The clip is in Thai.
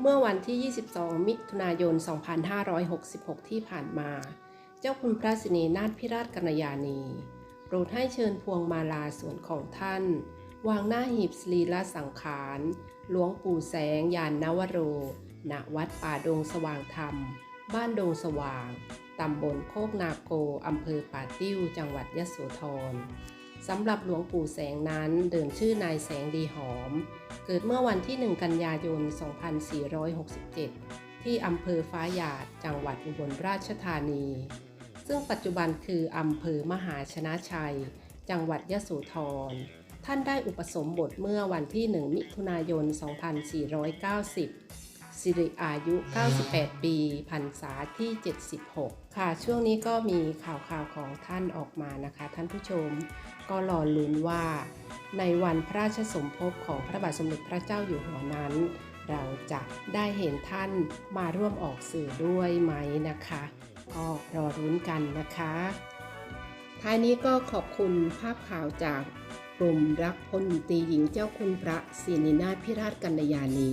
เมื่อวันที่ 22 มิถุนายน 2566 ที่ผ่านมา เจ้าคุณพระสินีนาถพิราชกัญญาณี โปรดให้เชิญพวงมาลาส่วนของท่าน วางหน้าหีบสรีละสังขาร หลวงปู่แสงยานนวโร ณ วัดป่าดงสว่างธรรม บ้านดงสว่าง ตำบลโคกนาโก อำเภอป่าติ้ว จังหวัดยะโสธร สำหรับหลวงปู่แสงนั้นเดิมชื่อนายแสงดีหอม เกิดเมื่อวันที่ 1 กันยายน 2467 ที่อำเภอฟ้าหยาด จังหวัดอุบลราชธานี ซึ่งปัจจุบันคืออำเภอมหาชนะชัย จังหวัดยะโสธร ท่านได้อุปสมบทเมื่อวันที่ 1 มิถุนายน 2490 สิริอายุ 98 ปีพรรษาที่ 76 ค่ะ ช่วงนี้ก็มีข่าวข่าวของท่านออกมานะคะ ท่านผู้ชมก็รอลุ้นว่า ในวันพระราชสมภพของพระบาทสมเด็จพระเจ้าอยู่หัวนั้น เราจะได้เห็นท่านมาร่วมออกสื่อด้วยไหมนะคะ ก็รอรุ้นกันนะคะท้ายนี้ก็ขอบคุณภาพข่าวจากกลุ่มรักพลตรีหญิงเจ้าคุณพระศินินาถพิราชกัญญาณี